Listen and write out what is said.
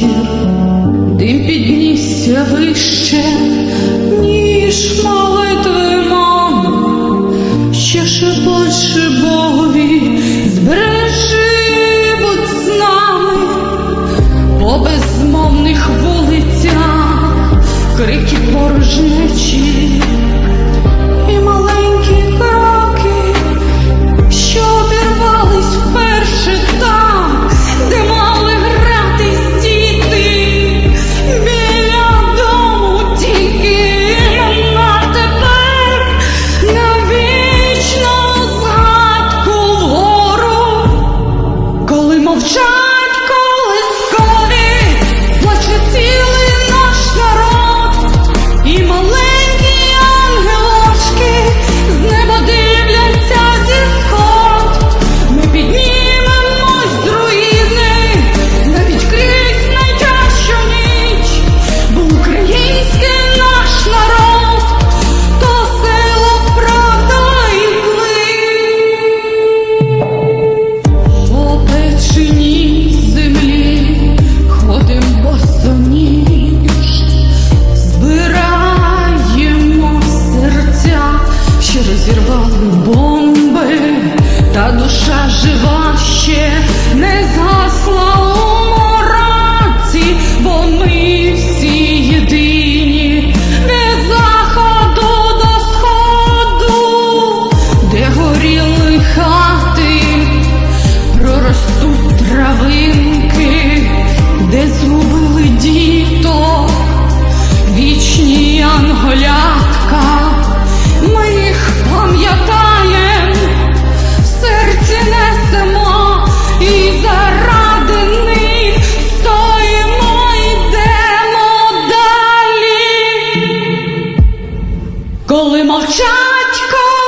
гір, дим піднісся вище, ніж молитви мами, ще шепоче Богові, збережи будь з нами по безмовних вулицях, крики порожні. 张 жива ще не згасла у мораці, бо ми всі єдині, від заходу до сходу, де горіли хати, проростуть травинки, де згубили діток, вічні янголятка, Já Tchau,